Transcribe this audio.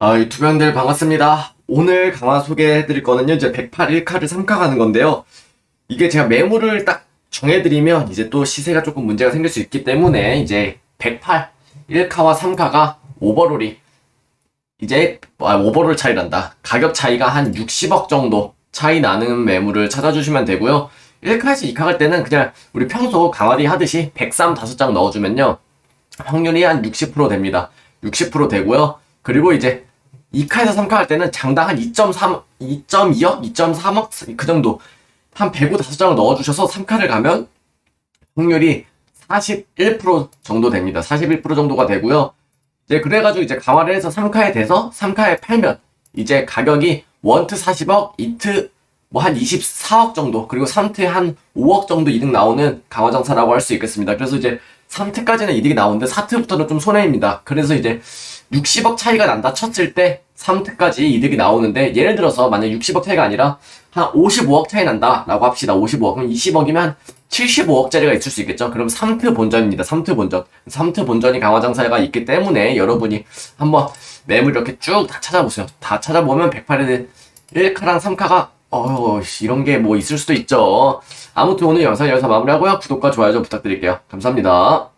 아, 이 투병들 반갑습니다. 오늘 강화 소개해드릴 거는요, 이제 108 1카를 3카 가는 건데요. 이게 제가 매물을 딱 정해드리면 이제 또 시세가 조금 문제가 생길 수 있기 때문에 이제 108 1카와 3카가 오버롤이 이제 아, 오버롤 차이 난다. 가격 차이가 한 60억 정도 차이 나는 매물을 찾아주시면 되고요. 1카에서 2카 갈 때는 그냥 우리 평소 강화디 하듯이 103 5장 넣어주면요. 확률이 한 60% 됩니다. 60% 되고요. 그리고 이제 2카에서 3카 할 때는 장당 한 2.3, 2.2억, 2.3억 그 정도 한 배구 5장을 넣어주셔서 3카를 가면 확률이 41% 정도 됩니다. 41% 정도가 되고요. 이제 그래가지고 이제 강화를 해서 3카에 돼서 3카에 팔면 이제 가격이 원트 40억, 이트 뭐 한 24억 정도 그리고 3트 한 5억 정도 이득 나오는 강화장사라고 할 수 있겠습니다. 그래서 이제 3트까지는 이득이 나오는데 4트부터는 좀 손해입니다. 그래서 이제 60억 차이가 난다 쳤을 때 3트까지 이득이 나오는데 예를 들어서 만약 60억 차이가 아니라 한 55억 차이 난다 라고 합시다. 55억 그럼 20억이면 한 75억짜리가 있을 수 있겠죠. 그럼 3트 본전입니다. 3트 본전. 3트 본전이 강화장사가 있기 때문에 여러분이 한번 매물 이렇게 쭉 다 찾아보세요. 다 찾아보면 108에 1카랑 3카가 어 이런 게 뭐 있을 수도 있죠. 아무튼 오늘 영상 여기서 마무리하고요. 구독과 좋아요 좀 부탁드릴게요. 감사합니다.